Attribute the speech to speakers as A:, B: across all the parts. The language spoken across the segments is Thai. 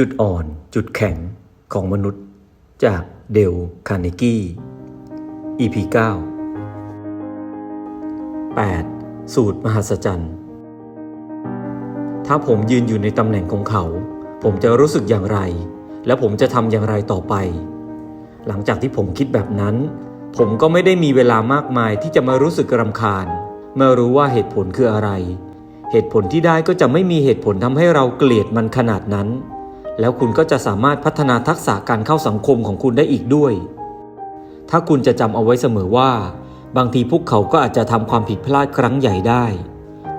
A: จุดอ่อนจุดแข็งของมนุษย์จากเดลคาร์เนกี้ EP 9 8. สูตรมหัศจรรย์ ถ้าผมยืนอยู่ในตำแหน่งของเขา ผมจะรู้สึกอย่างไร และผมจะทำอย่างไรต่อไป หลังจากที่ผมคิดแบบนั้น ผมก็ไม่ได้มีเวลามากมายที่จะมารู้สึกรำคาญ เมื่อรู้ว่าเหตุผลคืออะไร เหตุผลที่ได้ก็จะไม่มีเหตุผลทำให้เราเกลียดมันขนาดนั้น แล้วคุณก็จะสามารถพัฒนาทักษะการเข้าสังคมของคุณได้อีกด้วย ถ้าคุณจะจำเอาไว้เสมอว่า บางทีพวกเขาก็อาจจะทำความผิดพลาดครั้งใหญ่ได้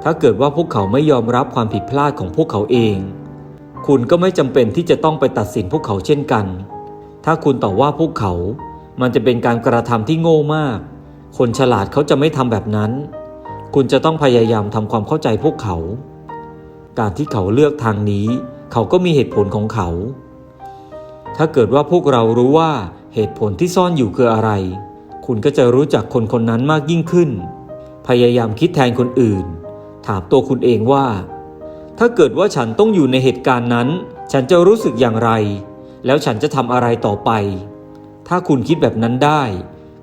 A: ถ้าเกิดว่าพวกเขาไม่ยอมรับความผิดพลาดของพวกเขาเอง คุณก็ไม่จำเป็นที่จะต้องไปตัดสินพวกเขาเช่นกัน ถ้าคุณต่อว่าพวกเขา มันจะเป็นการกระทำที่โง่มาก คนฉลาดเขาจะไม่ทำแบบนั้น คุณจะต้องพยายามทำความเข้าใจพวกเขา การที่เขาเลือกทางนี้ เขาก็มีเหตุผลของเขา ถ้าเกิดว่าพวกเรารู้ว่าเหตุผลที่ซ่อนอยู่คืออะไร คุณก็จะรู้จักคนคนนั้นมากยิ่งขึ้น พยายามคิดแทนคนอื่น ถามตัวคุณเองว่า ถ้าเกิดว่าฉันต้องอยู่ในเหตุการณ์นั้น ฉันจะรู้สึกอย่างไร แล้วฉันจะทำอะไรต่อไป ถ้าคุณคิดแบบนั้นได้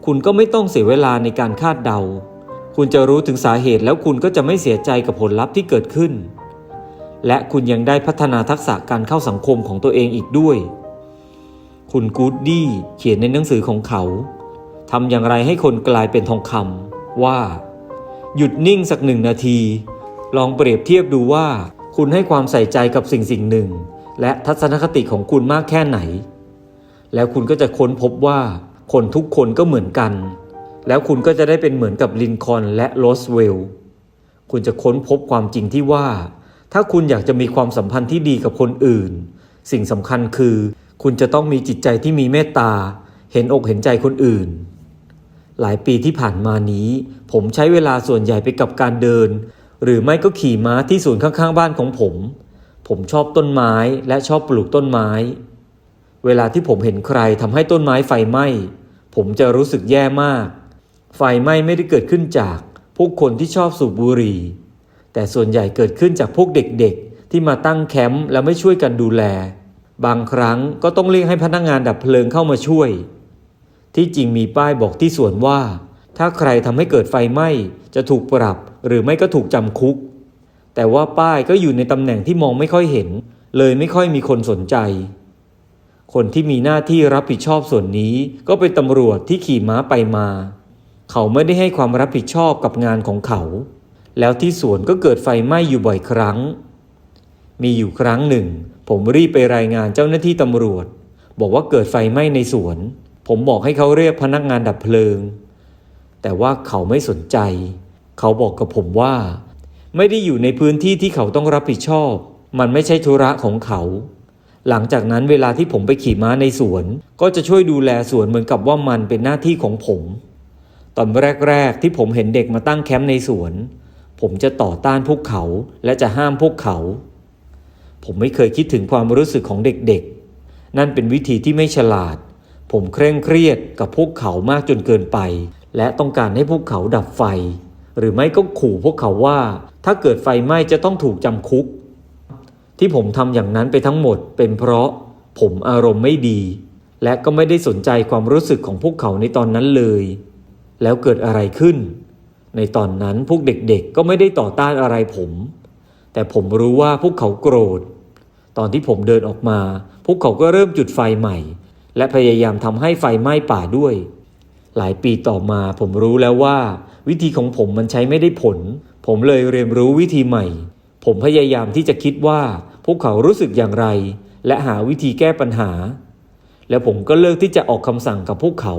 A: คุณก็ไม่ต้องเสียเวลาในการคาดเดา คุณจะรู้ถึงสาเหตุแล้วคุณก็จะไม่เสียใจกับผลลัพธ์ที่เกิดขึ้น และคุณยังได้พัฒนาทักษะการเข้าสังคมของตัวเองอีกด้วย คุณกูดดี้เขียนในหนังสือของเขาทำอย่างไรให้คนกลายเป็นทองคำว่า หยุดนิ่งสักหนึ่งนาที ลองเปรียบเทียบดูว่า คุณให้ความใส่ใจกับสิ่งสิ่งหนึ่ง และทัศนคติของคุณมากแค่ไหน แล้วคุณก็จะค้นพบว่า คนทุกคนก็เหมือนกัน แล้วคุณก็จะได้เป็นเหมือนกับลินคอนและโรสเวลล์คุณจะค้นพบความจริงที่ว่า ถ้าคุณอยากจะมีความสัมพันธ์ที่ดีกับคนอื่น สิ่งสำคัญคือ คุณจะต้องมีจิตใจที่มีเมตตา เห็นอกเห็นใจคนอื่น หลายปีที่ผ่านมานี้ ผมใช้เวลาส่วนใหญ่ไปกับการเดิน หรือไม่ก็ขี่ม้าที่สวนข้างๆ บ้านของผม ผมชอบต้นไม้และชอบปลูกต้นไม้ เวลาที่ผมเห็นใครทำให้ต้นไม้ไฟไหม้ผมจะรู้สึกแย่มาก ไฟไหม้ไม่ได้เกิดขึ้นจาก พวกคนที่ชอบสูบบุหรี่ แต่ส่วนใหญ่เกิดขึ้นจากพวกเด็กๆ ที่มาตั้งแคมป์แล้วไม่ช่วยกันดูแล บางครั้งก็ต้องเรียกให้พนักงานดับเพลิงเข้ามาช่วย ที่จริงมีป้ายบอกที่สวนว่า ถ้าใครทำให้เกิดไฟไหม้จะถูกปรับ หรือไม่ก็ถูกจำคุก แต่ว่าป้ายก็อยู่ในตำแหน่งที่มองไม่ค่อยเห็น เลยไม่ค่อยมีคนสนใจ คนที่มีหน้าที่รับผิดชอบส่วนนี้ก็เป็นตำรวจที่ขี่ม้าไปมา เขาไม่ได้ให้ความรับผิดชอบกับงานของเขา แล้วที่สวนก็เกิดไฟไหม้อยู่บ่อยครั้ง มีอยู่ครั้งหนึ่ง ผมรีบไปรายงานเจ้าหน้าที่ตำรวจ บอกว่าเกิดไฟไหม้ในสวน ผมบอกให้เขาเรียกพนักงานดับเพลิง แต่ว่าเขาไม่สนใจ เขาบอกกับผมว่า ไม่ได้อยู่ในพื้นที่ที่เขาต้องรับผิดชอบ มันไม่ใช่ธุระของเขา หลังจากนั้นเวลาที่ผมไปขี่ม้าในสวน ก็จะช่วยดูแลสวนเหมือนกับว่ามันเป็นหน้าที่ของผม ตอนแรก ๆ ที่ผมเห็นเด็กมาตั้งแคมป์ในสวน ผมจะต่อต้านพวกเขาและจะห้ามพวกเขา ผมไม่เคยคิดถึงความรู้สึกของเด็กๆ นั่นเป็นวิธีที่ไม่ฉลาด ผมเคร่งเครียดกับพวกเขามากจนเกินไป และต้องการให้พวกเขาดับไฟ หรือไม่ก็ขู่พวกเขาว่า ถ้าเกิดไฟไหม้จะต้องถูกจำคุก ที่ผมทำอย่างนั้นไปทั้งหมด เป็นเพราะผมอารมณ์ไม่ดี และก็ไม่ได้สนใจความรู้สึกของพวกเขาในตอนนั้นเลย แล้วเกิดอะไรขึ้น ในตอนนั้นพวกเด็กๆก็ไม่ได้ต่อต้านอะไรผม แต่ผมรู้ว่าพวกเขาโกรธ ตอนที่ผมเดินออกมา พวกเขาก็เริ่มจุดไฟใหม่ และพยายามทำให้ไฟไหม้ป่าด้วย หลายปีต่อมาผมรู้แล้วว่า วิธีของผมมันใช้ไม่ได้ผล ผมเลยเรียนรู้วิธีใหม่ ผมพยายามที่จะคิดว่าพวกเขารู้สึกอย่างไร และหาวิธีแก้ปัญหา แล้วผมก็เลิกที่จะออกคำสั่งกับพวกเขา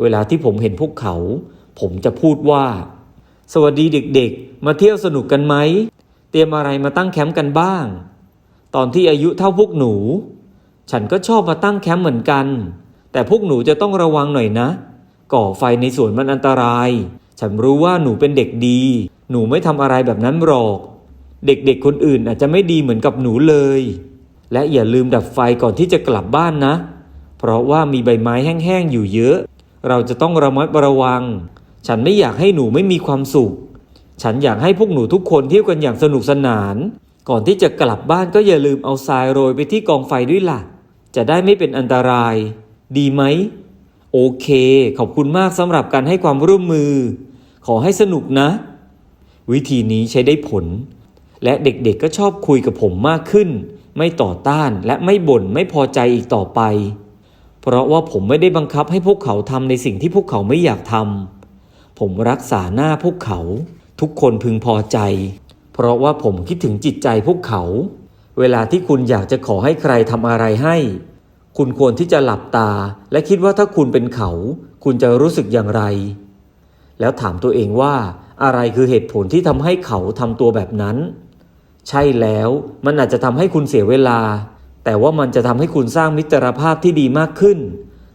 A: เวลาที่ผมเห็นพวกเขา ผมจะพูดว่า สวัสดีเด็กๆ มาเที่ยวสนุกกันไหม เตรียมอะไรมาตั้งแคมป์กันบ้าง ตอนที่อายุเท่าพวกหนู ฉันก็ชอบมาตั้งแคมป์เหมือนกัน แต่พวกหนูจะต้องระวังหน่อยนะ ก่อไฟในสวนมันอันตราย ฉันรู้ว่าหนูเป็นเด็กดี หนูไม่ทำอะไรแบบนั้นหรอก เด็กๆคนอื่นอาจจะไม่ดีเหมือนกับหนูเลย และอย่าลืมดับไฟก่อนที่จะกลับบ้านนะ เพราะว่ามีใบไม้แห้งๆอยู่เยอะ เราจะต้องระมัดระวัง ฉันไม่อยากให้หนูไม่มีความสุข ฉันอยากให้พวกหนูทุกคนเที่ยวกันอย่างสนุกสนาน ก่อนที่จะกลับบ้านก็อย่าลืมเอาทรายโรยไปที่กองไฟด้วยล่ะ จะได้ไม่เป็นอันตราย ดีไหม โอเค ขอบคุณมากสำหรับการให้ความร่วมมือ ขอให้สนุกนะ วิธีนี้ใช้ได้ผล และเด็กๆก็ชอบคุยกับผมมากขึ้น ไม่ต่อต้านและไม่บ่นไม่พอใจอีกต่อไป เพราะว่าผมไม่ได้บังคับให้พวกเขาทำในสิ่งที่พวกเขาไม่อยากทำ ผมรักษาหน้าพวกเขา ทุกคนพึงพอใจ เพราะว่าผมคิดถึงจิตใจพวกเขา เวลาที่คุณอยากจะขอให้ใครทำอะไรให้ คุณควรที่จะหลับตา และคิดว่าถ้าคุณเป็นเขา คุณจะรู้สึกอย่างไร แล้วถามตัวเองว่า อะไรคือเหตุผลที่ทำให้เขาทำตัวแบบนั้น ใช่แล้วมันอาจจะทำให้คุณเสียเวลา แต่ว่ามันจะทำให้คุณสร้างมิตรภาพที่ดีมากขึ้น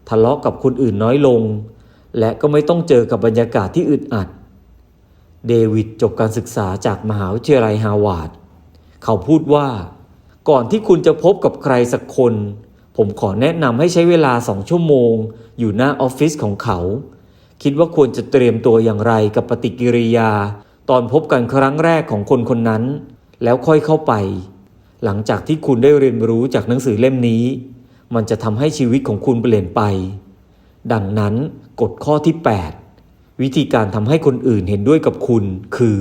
A: ทะเลาะกับคนอื่นน้อยลง และก็ไม่ต้องเจอกับบรรยากาศที่อึดอัด เดวิดจบการศึกษาจากมหาวิทยาลัยฮาวาดเขาพูดว่า ก่อนที่คุณจะพบกับใครสักคน ผมขอแนะนำให้ใช้เวลาสองชั่วโมง อยู่หน้าออฟฟิศของเขา คิดว่าควรจะเตรียมตัวอย่างไรกับปฏิกิริยา ตอนพบกันครั้งแรกของคนคนนั้น แล้วค่อยเข้าไป หลังจากที่คุณได้เรียนรู้จากหนังสือเล่มนี้ มันจะทำให้ชีวิตของคุณเปลี่ยนไป ดังนั้นกฎข้อที่ 8 วิธีการทำให้คนอื่นเห็นด้วยกับคุณ คือ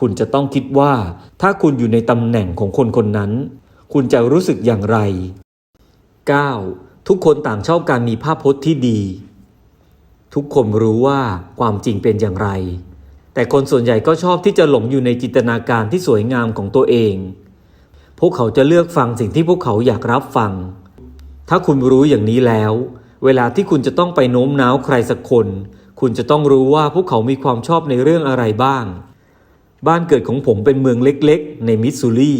A: คุณจะต้องคิดว่า ถ้าคุณอยู่ในตำแหน่งของคนคนนั้น คุณจะรู้สึกอย่างไร 9. ทุกคนต่างชอบการมีภาพพจน์ที่ดี ทุกคนรู้ว่าความจริงเป็นอย่างไร แต่คนส่วนใหญ่ก็ชอบที่จะหลงอยู่ในจินตนาการที่สวยงามของตัวเอง พวกเขาจะเลือกฟังสิ่งที่พวกเขาอยากรับฟัง ถ้าคุณรู้อย่างนี้แล้ว เวลาที่คุณจะต้องไปโน้มน้าวใครสักคน คุณจะต้องรู้ว่าพวกเขามีความชอบในเรื่องอะไรบ้าง บ้านเกิดของผมเป็นเมืองเล็กๆ ในมิสซูรี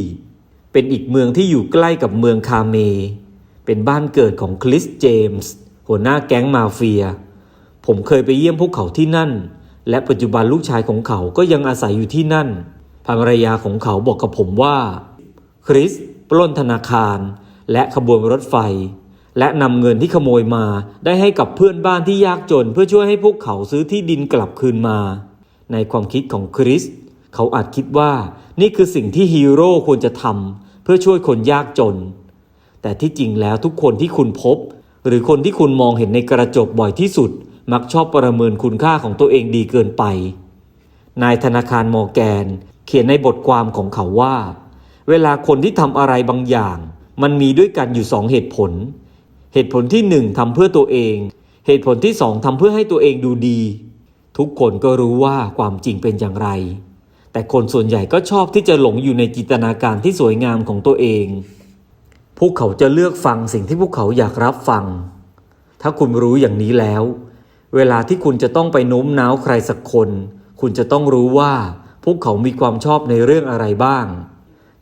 A: เป็นอีกเมืองที่อยู่ใกล้กับเมืองคาเม เป็นบ้านเกิดของคริสเจมส์หัวหน้าแก๊งมาเฟีย ผมเคยไปเยี่ยมพวกเขาที่นั่น และปัจจุบันลูกชายของเขาก็ยังอาศัยอยู่ที่นั่น ภรรยาของเขาบอกกับผมว่า คริสปล้นธนาคารและขบวนรถไฟ และนำเงินที่ขโมยมาได้ให้กับเพื่อนบ้านที่ยากจน เพื่อช่วยให้พวกเขาซื้อที่ดินกลับคืนมา ในความคิดของคริส เขาอาจคิดว่านี่คือสิ่งที่ฮีโร่ควรจะทำเพื่อช่วยคนยากจน แต่ที่จริงแล้วทุกคนที่คุณพบ หรือคนที่คุณมองเห็นในกระจกบ่อยที่สุด มักชอบประเมินคุณค่าของตัวเองดีเกินไป นายธนาคารมอร์แกน เขียนในบทความของเขาว่า เวลาคนที่ทำอะไรบางอย่าง มันมีด้วยกันอยู่สองเหตุผล เหตุผลที่หนึ่งทำเพื่อตัวเอง เหตุผลที่สองทำเพื่อให้ตัวเองดูดี ทุกคนก็รู้ว่าความจริงเป็นอย่างไร แต่คนส่วนใหญ่ก็ชอบที่จะหลงอยู่ในจินตนาการที่สวยงามของตัวเอง พวกเขาจะเลือกฟังสิ่งที่พวกเขาอยากรับฟัง ถ้าคุณรู้อย่างนี้แล้ว เวลาที่คุณจะต้องไปโน้มน้าวใครสักคน คุณจะต้องรู้ว่าพวกเขามีความชอบในเรื่องอะไรบ้าง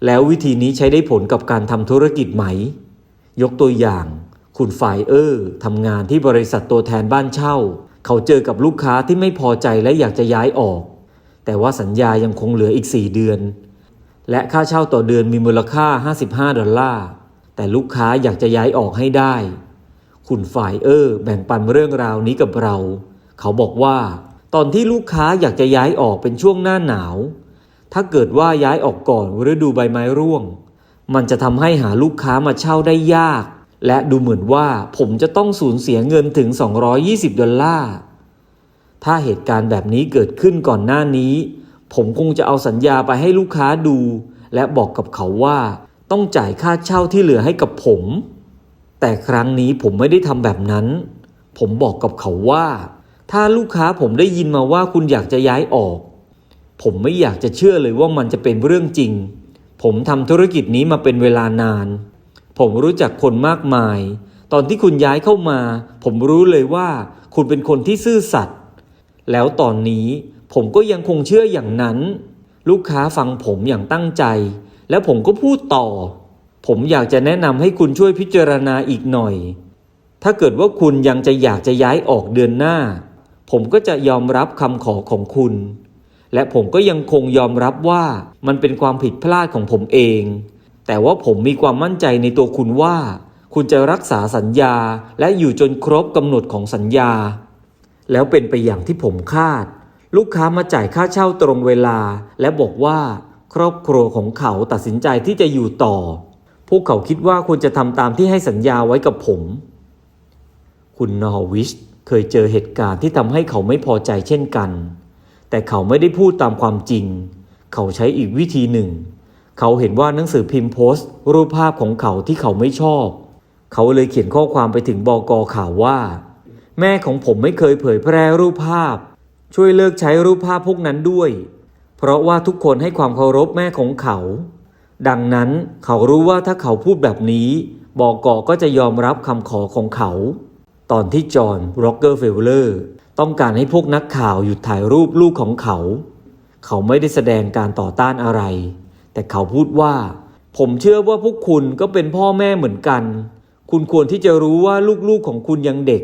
A: แล้ววิธีนี้ใช้ได้ผลกับการทำธุรกิจไหม ยกตัวอย่าง คุณฝ่ายเออร์ทำงานที่บริษัทตัวแทนบ้านเช่า เขาเจอกับลูกค้าที่ไม่พอใจและอยากจะย้ายออก แต่ว่าสัญญายังคงเหลืออีก 4 เดือน และค่าเช่าต่อเดือนมีมูลค่า 55 ดอลลาร์ แต่ลูกค้าอยากจะย้ายออกให้ได้ คุณฝ่ายเออร์แบ่งปันเรื่องราวนี้กับเรา เขาบอกว่า ตอนที่ลูกค้าอยากจะย้ายออกเป็นช่วงหน้าหนาว ถ้าเกิดว่าย้ายออกก่อนฤดูใบไม้ร่วง มันจะทำให้หาลูกค้ามาเช่าได้ยาก และดูเหมือนว่าผมจะต้องสูญเสียเงินถึง 220 ดอลลาร์ ถ้าเหตุการณ์แบบนี้เกิดขึ้นก่อนหน้านี้ ผมคงจะเอาสัญญาไปให้ลูกค้าดู และบอกกับเขาว่าต้องจ่ายค่าเช่าที่เหลือให้กับผม แต่ครั้งนี้ผมไม่ได้ทำแบบนั้น ผมบอกกับเขาว่า ถ้าลูกค้าผมได้ยินมาว่าคุณอยากจะย้ายออก ผมไม่อยากจะเชื่อเลยว่ามันจะเป็นเรื่องจริง ผมทำธุรกิจนี้มาเป็นเวลานาน ผมรู้จักคนมากมาย ตอนที่คุณย้ายเข้ามา ผมรู้เลยว่าคุณเป็นคนที่ซื่อสัตย์แล้วตอนนี้ผมก็ยังคงเชื่ออย่างนั้น ลูกค้าฟังผมอย่างตั้งใจ แล้วผมก็พูดต่อ ผมอยากจะแนะนำให้คุณช่วยพิจารณาอีกหน่อย ถ้าเกิดว่าคุณยังจะอยากจะย้ายออกเดือนหน้า ผมก็จะยอมรับคำขอของคุณ และผมก็ยังคงยอมรับว่ามันเป็นความผิดพลาดของผมเอง แต่ว่าผมมีความมั่นใจในตัวคุณว่า คุณจะรักษาสัญญาและอยู่จนครบกำหนดของสัญญา แล้วเป็นไปอย่างที่ผมคาด ลูกค้ามาจ่ายค่าเช่าตรงเวลา และบอกว่าครอบครัวของเขาตัดสินใจที่จะอยู่ต่อ พวกเขาคิดว่าควรจะทำตามที่ให้สัญญาไว้กับผม คุณนอร์วิชเคยเจอเหตุการณ์ที่ทำให้เขาไม่พอใจเช่นกัน แต่เขาไม่ได้พูดตามความจริง เขาใช้อีกวิธีหนึ่ง เขาเห็นว่าหนังสือพิมพ์โพสต์ รูปภาพของเขาที่เขาไม่ชอบ เขาเลยเขียนข้อความไปถึงบอกอข่าวว่า แม่ของผมไม่เคยเผยแพร่รูปภาพ ช่วยเลิกใช้รูปภาพพวกนั้นด้วย เพราะว่าทุกคนให้ความเคารพแม่ของเขา ดังนั้นเขารู้ว่าถ้าเขาพูดแบบนี้บอกอก็จะยอมรับคำขอของเขา ตอนที่จอห์นร็อกเกอร์เฟลเลอร์ต้องการให้พวกนักข่าวหยุดถ่ายรูปลูกของเขา เขาไม่ได้แสดงการต่อต้านอะไร แต่เขาพูดว่า ผมเชื่อว่าพวกคุณก็เป็นพ่อแม่เหมือนกัน คุณควรที่จะรู้ว่าลูกๆของคุณยังเด็ก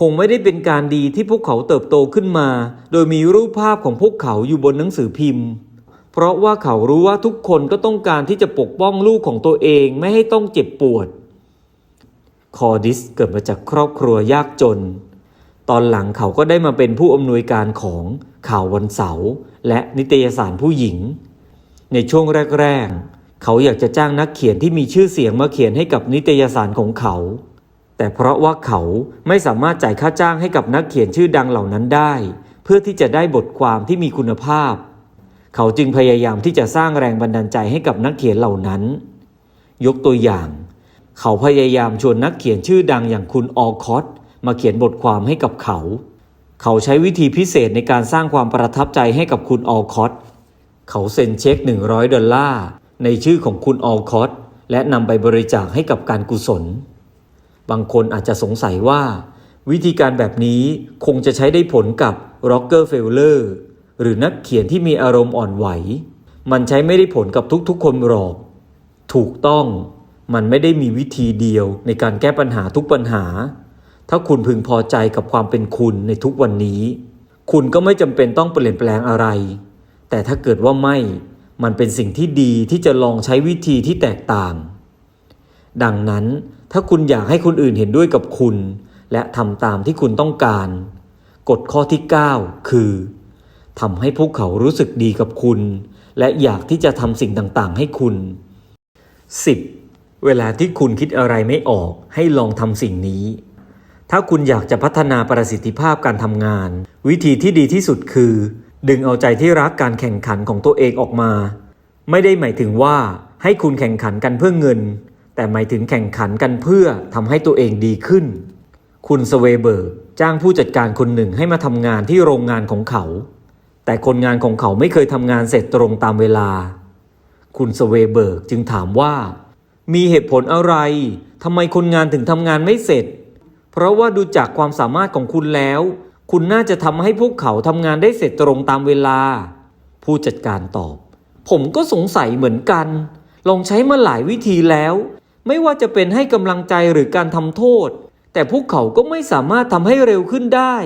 A: คงไม่ได้เป็นการดีที่พวกเขาเติบโตขึ้นมา โดยมีรูปภาพของพวกเขาอยู่บนหนังสือพิมพ์ เพราะว่าเขารู้ว่าทุกคนก็ต้องการที่จะปกป้องลูกของตัวเองไม่ให้ต้องเจ็บปวด คอร์ดิสเกิดมาจากครอบครัวยากจนตอนหลังเขาก็ได้มาเป็นผู้อำนวยการของข่าววันเสาร์และนิตยสารผู้หญิง ในช่วงแรก ๆ เขาอยากจะจ้างนักเขียนที่มีชื่อเสียงมาเขียนให้กับนิตยสารของเขา แต่เพราะว่าเขาไม่สามารถจ่ายค่าจ้างให้กับนักเขียนชื่อดังเหล่านั้นได้ เพื่อที่จะได้บทความที่มีคุณภาพ เขาจึงพยายามที่จะสร้างแรงบันดาลใจให้กับนักเขียนเหล่านั้น ยกตัวอย่าง เขาพยายามชวนนักเขียนชื่อดังอย่างคุณออลคอตมาเขียนบทความให้กับเขา เขาใช้วิธีพิเศษในการสร้างความประทับใจให้กับคุณออลคอต เขาเซ็นเช็ค 100 ดอลลาร์ในชื่อของคุณออลคอตและนำไปบริจาคให้กับการกุศล บางคนอาจจะสงสัยว่า วิธีการแบบนี้คงจะใช้ได้ผลกับร็อกเกอร์เฟลเลอร์หรือนักเขียนที่มีอารมณ์อ่อนไหว มันใช้ไม่ได้ผลกับทุกๆ คนหรอก ถูกต้องมันไม่ได้มีวิธีเดียวในการแก้ปัญหาทุกปัญหา ถ้าคุณพึงพอใจกับความเป็นคุณในทุกวันนี้ คุณก็ไม่จำเป็นต้องเปลี่ยนแปลงอะไร แต่ถ้าเกิดว่าไม่ มันเป็นสิ่งที่ดีที่จะลองใช้วิธีที่แตกต่าง ดังนั้นถ้าคุณอยากให้คนอื่นเห็นด้วยกับคุณ และทำตามที่คุณต้องการ กฎข้อที่ 9 คือทำให้พวกเขารู้สึกดีกับคุณ และอยากที่จะทำสิ่งต่างๆ ให้คุณ 10. เวลาที่คุณคิดอะไรไม่ออกให้ลองทำสิ่งนี้ ถ้าคุณอยากจะพัฒนาประสิทธิภาพการทำงาน วิธีที่ดีที่สุดคือ ดึงเอาใจที่รักการแข่งขันของตัวเองออกมา ไม่ได้หมายถึงว่าให้คุณแข่งขันกันเพื่อเงิน แต่หมายถึงแข่งขันกันเพื่อทำให้ตัวเองดีขึ้น คุณสเวเบิร์กจ้างผู้จัดการคนหนึ่งให้มาทำงานที่โรงงานของเขา แต่คนงานของเขาไม่เคยทำงานเสร็จตรงตามเวลา คุณสเวเบิร์กจึงถามว่า มีเหตุผลอะไรทำไมคนงานถึงทำงานไม่เสร็จ เพราะว่าดูจากความสามารถของคุณแล้ว คุณน่าจะทำให้พวกเขาทำงานได้เสร็จตรงตามเวลา ผู้จัดการตอบ ผมก็สงสัยเหมือนกัน ลองใช้มาหลายวิธีแล้ว ไม่ว่าจะเป็นให้กำลังใจหรือการทำโทษ แต่พวกเขาก็ไม่สามารถทำให้เร็วขึ้นได้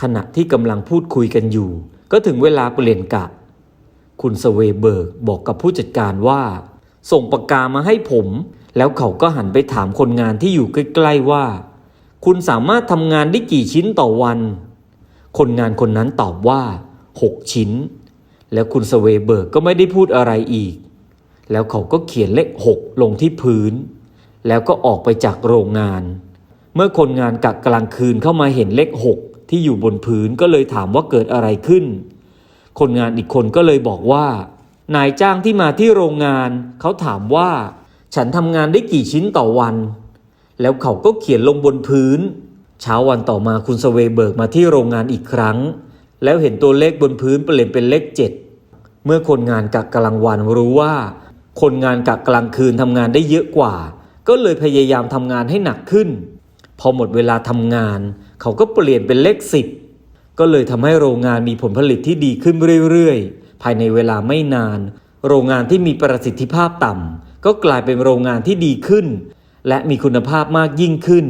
A: ขณะที่กำลังพูดคุยกันอยู่ ก็ถึงเวลาเปลี่ยนกะ คุณสเวเบิร์กบอกกับผู้จัดการว่า ส่งปากกามาให้ผม แล้วเขาก็หันไปถามคนงานที่อยู่ใกล้ๆว่า คุณสามารถทำงานได้กี่ชิ้นต่อวัน คนงานคนนั้นตอบว่า 6 ชิ้น แล้วคุณสเวเบิร์กก็ไม่ได้พูดอะไรอีก แล้วเขาก็เขียนเลข 6 ลงที่พื้น แล้วก็ออกไปจากโรงงาน เมื่อคนงานกะกลางคืนเข้ามาเห็นเลข 6 ที่อยู่บนพื้นก็เลยถามว่าเกิดอะไรขึ้น คนงานอีกคนก็เลยบอกว่า นายจ้างที่มาที่โรงงาน เขาถามว่า ฉันทำงานได้กี่ชิ้นต่อวัน แล้วเขาก็เขียนลงบนพื้น เช้าวันต่อมาคุณสเวเบิร์กมาที่โรงงานอีกครั้ง แล้วเห็นตัวเลขบนพื้นเปลี่ยนเป็นเลขเจ็ดเมื่อคนงานกะกลางวันรู้ว่า คนงานกะกลางคืนทำงานได้เยอะกว่า ก็เลยพยายามทำงานให้หนักขึ้น พอหมดเวลาทำงาน เขาก็เปลี่ยนเป็นเลขสิบก็เลยทำให้โรงงานมีผลผลิตที่ดีขึ้นเรื่อยๆ ภายในเวลาไม่นาน โรงงานที่มีประสิทธิภาพต่ำก็กลายเป็นโรงงานที่ดีขึ้น และมีคุณภาพมากยิ่งขึ้น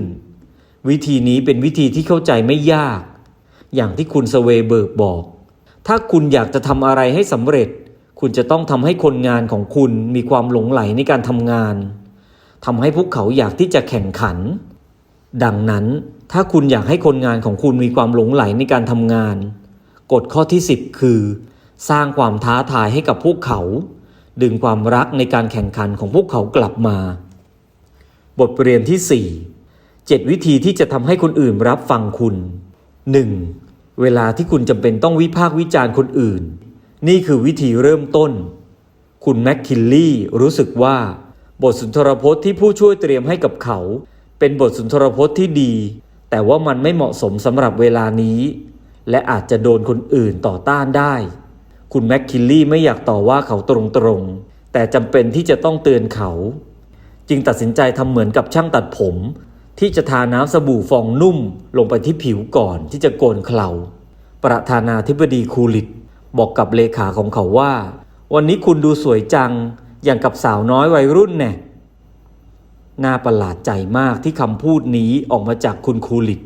A: วิธีนี้เป็นวิธีที่เข้าใจไม่ยาก อย่างที่คุณสเวเบิร์กบอก ถ้าคุณอยากจะทำอะไรให้สำเร็จ คุณจะต้องทำให้คนงานของคุณมีความหลงไหลในการทำงานทำให้พวกเขาอยากที่จะแข่งขัน ดังนั้นถ้าคุณอยากให้คนงานของคุณมีความหลงไหลในการทำงาน กฎข้อที่ 10 คือ สร้างความท้าทายให้กับพวกเขา ดึงความรักในการแข่งขันของพวกเขากลับมา บทเรียนที่ 4 7 วิธีที่จะทำให้คนอื่นรับฟังคุณ 1. เวลาที่คุณจำเป็นต้องวิพากษ์วิจารณ์คนอื่น นี่คือวิธีเริ่มต้น คุณแมคคินลี่รู้สึกว่า บทสุนทรพจน์ที่ผู้ช่วยเตรียมให้กับเขา เป็นบทสุนทรพจน์ที่ดี แต่ว่ามันไม่เหมาะสมสำหรับเวลานี้ และอาจจะโดนคนอื่นต่อต้านได้ คุณแมคคินลี่ไม่อยากต่อว่าเขาตรงๆแต่จำเป็นที่จะต้องเตือนเขา จึงตัดสินใจทำเหมือนกับช่างตัดผม ที่จะทาน้ำสบู่ฟองนุ่มลงไปที่ผิวก่อนที่จะโกนเคราประธานาธิบดีคูลิตบอกกับเลขาของเขาว่า วันนี้คุณดูสวยจัง อย่างกับสาวน้อยวัยรุ่นแน่น่าประหลาดใจมากที่คำพูดนี้ออกมาจากคุณคูลิต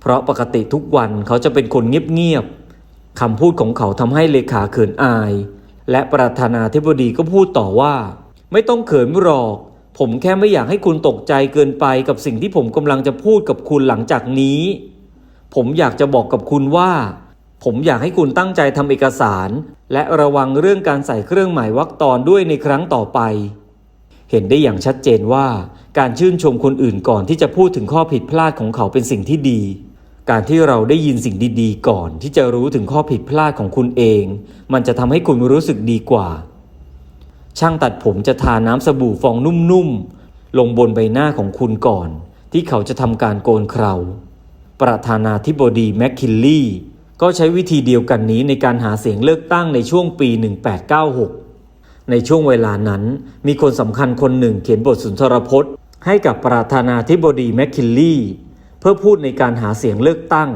A: เพราะปกติทุกวันเขาจะเป็นคนเงียบๆคำพูดของเขาทำให้เลขาเขินอาย และประธานาธิบดีก็พูดต่อว่า ไม่ต้องเขินหรอก ผมแค่ไม่อยากให้คุณตกใจเกินไปกับสิ่งที่ผมกำลังจะพูดกับคุณหลังจากนี้ ผมอยากจะบอกกับคุณว่า ผมอยากให้คุณตั้งใจทำเอกสาร และระวังเรื่องการใส่เครื่องหมายวรรคตอนด้วยในครั้งต่อไป เห็นได้อย่างชัดเจนว่า การชื่นชมคนอื่นก่อนที่จะพูดถึงข้อผิดพลาดของเขาเป็นสิ่งที่ดี การที่เราได้ยินสิ่งดีๆ ก่อนที่จะรู้ถึงข้อผิดพลาดของคุณเอง มันจะทำให้คุณรู้สึกดีกว่า ช่างตัดผมจะทาน้ำสบู่ฟองนุ่มๆ ลงบนใบหน้าของคุณก่อน ที่เขาจะทำการโกนเคราประธานาธิบดีแมคคินลี่ก็ใช้วิธีเดียวกันนี้ในการหาเสียงเลือกตั้งในช่วงปี 1896 ในช่วงเวลานั้น มีคนสำคัญคนหนึ่งเขียนบทสุนทรพจน์ ให้กับประธานาธิบดีแมคคินลี่เพื่อพูดในการหาเสียงเลือกตั้ง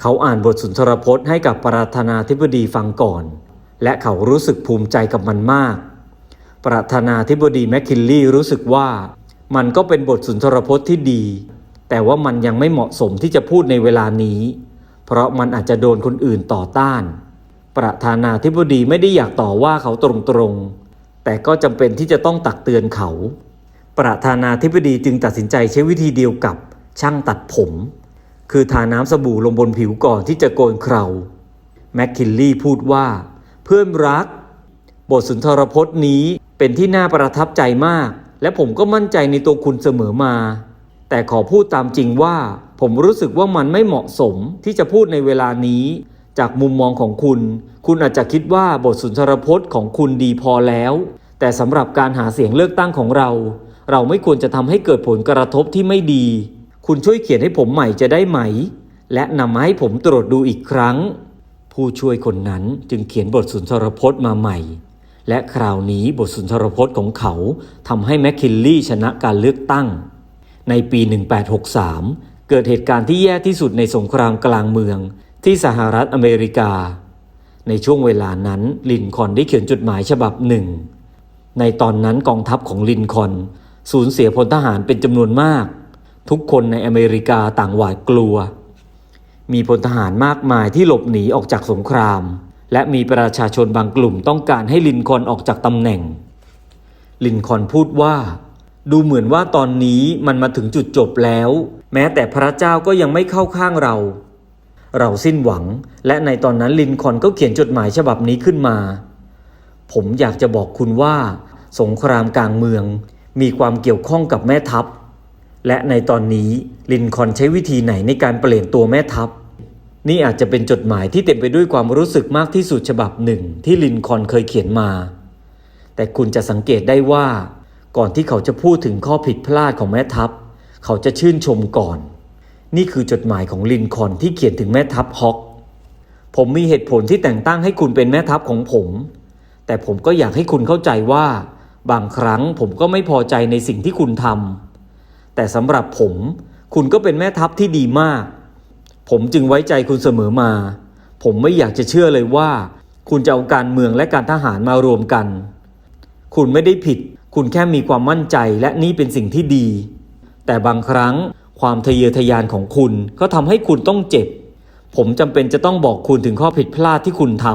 A: เขาอ่านบทสุนทรพจน์ให้กับประธานาธิบดีฟังก่อน และเขารู้สึกภูมิใจกับมันมาก ประธานาธิบดีแมคคินลี่รู้สึกว่า มันก็เป็นบทสุนทรพจน์ที่ดี แต่ว่ามันยังไม่เหมาะสมที่จะพูดในเวลานี้ เพราะมันอาจจะโดนคนอื่นต่อต้าน ประธานาธิบดีไม่ได้อยากต่อว่าเขาตรงๆ แต่ก็จำเป็นที่จะต้องตักเตือนเขา ประธานาธิบดีจึงตัดสินใจใช้วิธีเดียวกับช่างตัดผม คือทาน้ำสบู่ลงบนผิวก่อนที่จะโกนเคราแมคคินลี่พูดว่า เพื่อนรัก บทสุนทรพจน์นี้ เป็นที่น่าประทับใจมาก และผมก็มั่นใจในตัวคุณเสมอมา แต่ขอพูดตามจริงว่า ผมรู้สึกว่ามันไม่เหมาะสมที่จะพูดในเวลานี้ จากมุมมองของคุณ คุณอาจจะคิดว่าบทสุนทรพจน์ของคุณดีพอแล้ว แต่สำหรับการหาเสียงเลือกตั้งของเรา เราไม่ควรจะทำให้เกิดผลกระทบที่ไม่ดี คุณช่วยเขียนให้ผมใหม่จะได้ไหม และนำมาให้ผมตรวจดูอีกครั้ง ผู้ช่วยคนนั้นจึงเขียนบทสุนทรพจน์มาใหม่ และคราวนี้บทสุนทรพจน์ของเขาทำให้แมคคินลี่ชนะการเลือกตั้ง ในปี 1863 เกิดเหตุการณ์ที่แย่ที่สุดในสงครามกลางเมืองที่สหรัฐอเมริกา ในช่วงเวลานั้นลินคอนได้เขียนจดหมายฉบับหนึ่ง ในตอนนั้นกองทัพของลินคอนสูญเสียพลทหารเป็นจำนวนมาก ทุกคนในอเมริกาต่างหวาดกลัว มีพลทหารมากมายที่หลบหนีออกจากสงคราม และมีประชาชนบางกลุ่มต้องการให้ลินคอนออกจากตำแหน่ง ลินคอนพูดว่า ดูเหมือนว่าตอนนี้มันมาถึงจุดจบแล้ว แม้แต่พระเจ้าก็ยังไม่เข้าข้างเรา เราสิ้นหวัง และในตอนนั้นลินคอนก็เขียนจดหมายฉบับนี้ขึ้นมา ผมอยากจะบอกคุณว่า สงครามกลางเมือง มีความเกี่ยวข้องกับแม่ทัพ และในตอนนี้ลินคอนใช้วิธีไหนในการเปลี่ยนตัวแม่ทัพ นี่อาจจะเป็นจดหมายที่เต็มไปด้วยความรู้สึกมากที่สุดฉบับหนึ่งที่ลินคอนเคยเขียนมา แต่คุณจะสังเกตได้ว่า ก่อนที่เขาจะพูดถึงข้อผิดพลาดของแม่ทัพ เขาจะชื่นชมก่อน นี่คือจดหมายของลินคอนที่เขียนถึงแม่ทัพฮอก ผมมีเหตุผลที่แต่งตั้งให้คุณเป็นแม่ทัพของผม แต่ผมก็อยากให้คุณเข้าใจว่า บางครั้งผมก็ไม่พอใจในสิ่งที่คุณทำแต่สำหรับผม คุณก็เป็นแม่ทัพที่ดีมาก ผมจึงไว้ใจคุณเสมอมา ผมไม่อยากจะเชื่อเลยว่า คุณจะเอาการเมืองและการทหารมารวมกัน คุณไม่ได้ผิด คุณแค่มีความมั่นใจและนี่เป็นสิ่งที่ดี แต่บางครั้งความทะเยอทะยานของคุณก็ทำให้คุณต้องเจ็บ ผมจำเป็นจะต้องบอกคุณถึงข้อผิดพลาดที่คุณท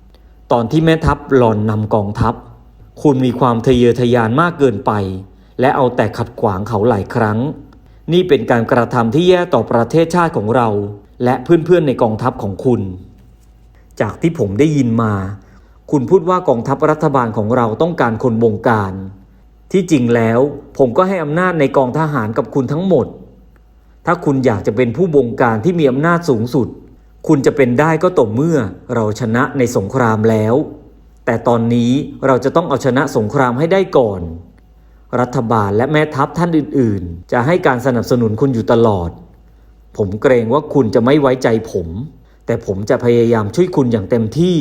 A: ำตอนที่แม่ทัพหล่อนนำกองทัพ คุณมีความทะเยอทะยานมากเกินไป และเอาแต่ขัดขวางเขาหลายครั้ง นี่เป็นการกระทำที่แย่ต่อประเทศชาติของเรา และเพื่อนๆในกองทัพของคุณ จากที่ผมได้ยินมา คุณพูดว่ากองทัพรัฐบาลของเราต้องการคนบงการ ที่จริงแล้วผมก็ให้อำนาจในกองทหารกับคุณทั้งหมด ถ้าคุณอยากจะเป็นผู้บงการที่มีอำนาจสูงสุด คุณจะเป็นได้ก็ต่อเมื่อเราชนะในสงครามแล้ว แต่ตอนนี้เราจะต้องเอาชนะสงครามให้ได้ก่อน รัฐบาลและแม่ทัพท่านอื่น ๆ จะให้การสนับสนุนคุณอยู่ตลอด ผมเกรงว่าคุณจะไม่ไว้ใจผม แต่ผมจะพยายามช่วยคุณอย่างเต็มที่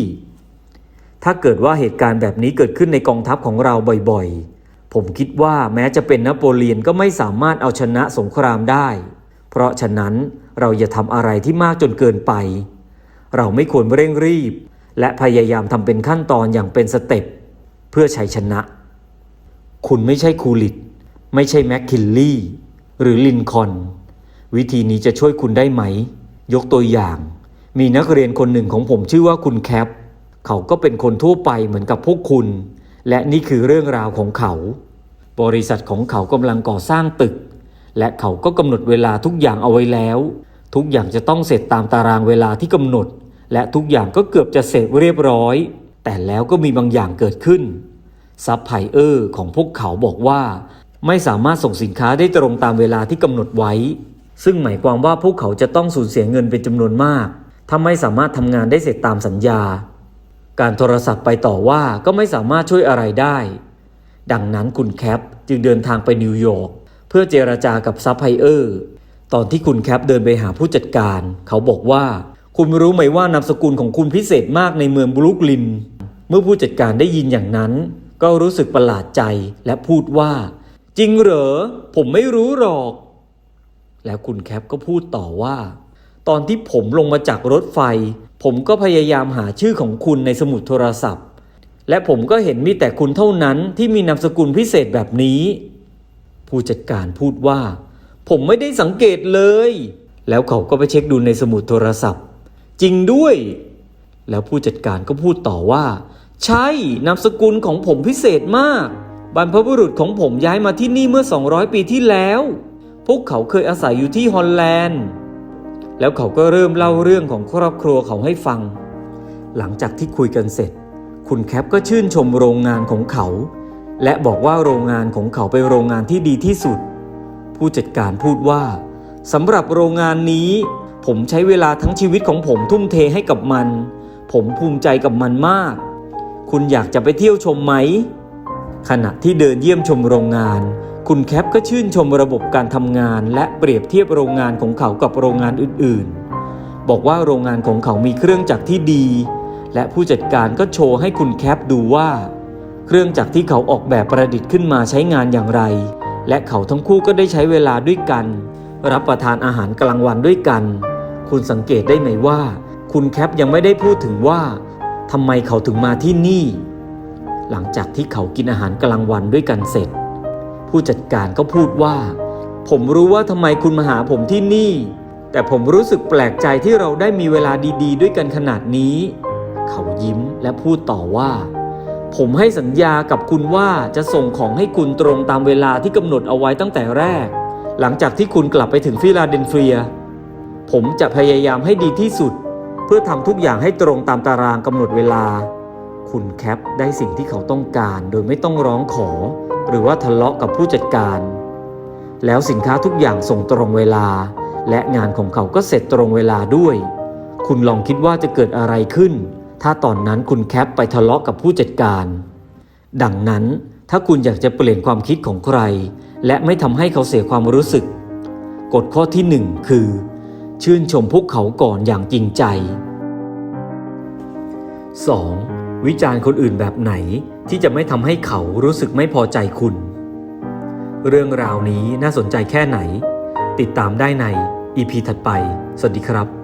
A: ถ้าเกิดว่าเหตุการณ์แบบนี้เกิดขึ้นในกองทัพของเราบ่อยๆ ผมคิดว่าแม้จะเป็นนโปเลียนก็ไม่สามารถเอาชนะสงครามได้ เพราะฉะนั้นเราอย่าทำอะไรที่มากจนเกินไป เราไม่ควรเร่งรีบ และพยายามทำเป็นขั้นตอนอย่างเป็นสเต็ปเพื่อชัยชนะ คุณไม่ใช่คูลิต ไม่ใช่แมคคินลี่ หรือลินคอน วิธีนี้จะช่วยคุณได้ไหม ยกตัวอย่าง มีนักเรียนคนหนึ่งของผมชื่อว่าคุณแคป เขาก็เป็นคนทั่วไปเหมือนกับพวกคุณ และนี่คือเรื่องราวของเขา บริษัทของเขากำลังก่อสร้างตึก และเขาก็กำหนดเวลาทุกอย่างเอาไว้แล้ว ทุกอย่างจะต้องเสร็จตามตารางเวลาที่กำหนด และทุกอย่างก็เกือบจะเสร็จเรียบร้อย แต่แล้วก็มีบางอย่างเกิดขึ้น ซัพพลายเออร์ของพวกเขาบอกว่า ไม่สามารถส่งสินค้าได้ตรงตามเวลาที่กำหนดไว้ ซึ่งหมายความว่าพวกเขาจะต้องสูญเสียเงินเป็นจำนวนมากถ้าไม่สามารถทำงานได้เสร็จตามสัญญา การโทรศัพท์ไปต่อว่าก็ไม่สามารถช่วยอะไรได้ ดังนั้นคุณแคปจึงเดินทางไปนิวยอร์กเพื่อเจรจากับซัพพลายเออร์ตอนที่คุณแคปเดินไปหาผู้จัดการ เขาบอกว่า คุณรู้ไหมว่านามสกุลของคุณพิเศษมากในเมืองบรุกลิน เมื่อผู้จัดการได้ยินอย่างนั้น ก็รู้สึกประหลาดใจและพูดว่า จริงเหรอ ผมไม่รู้หรอก แล้วคุณแคปก็พูดต่อว่า ตอนที่ผมลงมาจากรถไฟ ผมก็พยายามหาชื่อของคุณในสมุดโทรศัพท์ และผมก็เห็นมีแต่คุณเท่านั้นที่มีนามสกุลพิเศษแบบนี้ ผู้จัดการพูดว่า ผมไม่ได้สังเกตเลย แล้วเขาก็ไปเช็คดูในสมุดโทรศัพท์ จริงด้วย แล้วผู้จัดการก็พูดต่อว่า ใช่นามสกุลของผมพิเศษมาก บรรพบุรุษของผมย้ายมาที่นี่เมื่อ 200 ปีที่แล้ว พวกเขาเคยอาศัยอยู่ที่ฮอลแลนด์ แล้วเขาก็เริ่มเล่าเรื่องของครอบครัวเขาให้ฟัง หลังจากที่คุยกันเสร็จ คุณแคปก็ชื่นชมโรงงานของเขา และบอกว่าโรงงานของเขาเป็นโรงงานที่ดีที่สุด ผู้จัดการพูดว่าสำหรับโรงงานนี้ ผมใช้เวลาทั้งชีวิตของผมทุ่มเทให้กับมัน ผมภูมิใจกับมันมาก คุณอยากจะไปเที่ยวชมไหม ขณะที่เดินเยี่ยมชมโรงงาน คุณแคปก็ชื่นชมระบบการทำงาน และเปรียบเทียบโรงงานของเขากับโรงงานอื่นๆ บอกว่าโรงงานของเขามีเครื่องจักรที่ดี และผู้จัดการก็โชว์ให้คุณแคปดูว่า เครื่องจักรที่เขาออกแบบประดิษฐ์ขึ้นมาใช้งานอย่างไร และเขาทั้งคู่ก็ได้ใช้เวลาด้วยกัน รับประทานอาหารกลางวันด้วยกัน คุณสังเกตได้ไหมว่า คุณแคปยังไม่ได้พูดถึงว่า ทำไมเขาถึงมาที่นี่ หลังจากที่เขากินอาหารกลางวันด้วยกันเสร็จ ผู้จัดการก็พูดว่า ผมรู้ว่าทำไมคุณมาหาผมที่นี่ แต่ผมรู้สึกแปลกใจที่เราได้มีเวลาดี ๆ ด้วยกันขนาดนี้ เขายิ้มและพูดต่อว่า ผมให้สัญญากับคุณว่าจะส่งของให้คุณตรงตามเวลาที่กำหนดเอาไว้ตั้งแต่แรก หลังจากที่คุณกลับไปถึงฟิลาเดลเฟีย ผมจะพยายามให้ดีที่สุด พื่อทำทุกอย่างให้ตรงตามตารางกำหนดเวลา คุณแคปได้สิ่งที่เขาต้องการโดยไม่ต้องร้องขอ หรือว่าทะเลาะกับผู้จัดการ แล้วสินค้าทุกอย่างส่งตรงเวลา และงานของเขาก็เสร็จตรงเวลาด้วย คุณลองคิดว่าจะเกิดอะไรขึ้น ถ้าตอนนั้นคุณแคปไปทะเลาะกับผู้จัดการ ดังนั้นถ้าคุณอยากจะเปลี่ยนความคิดของใคร และไม่ทำให้เขาเสียความรู้สึก กฎข้อที่หนึ่งคือ ชื่นชมพวกเขาก่อนอย่างจริงใจ 2. วิจารณ์คนอื่นแบบไหนที่จะไม่ทำให้เขารู้สึกไม่พอใจคุณ เรื่องราวนี้น่าสนใจแค่ไหน ติดตามได้ในอีพีถัดไป สวัสดีครับ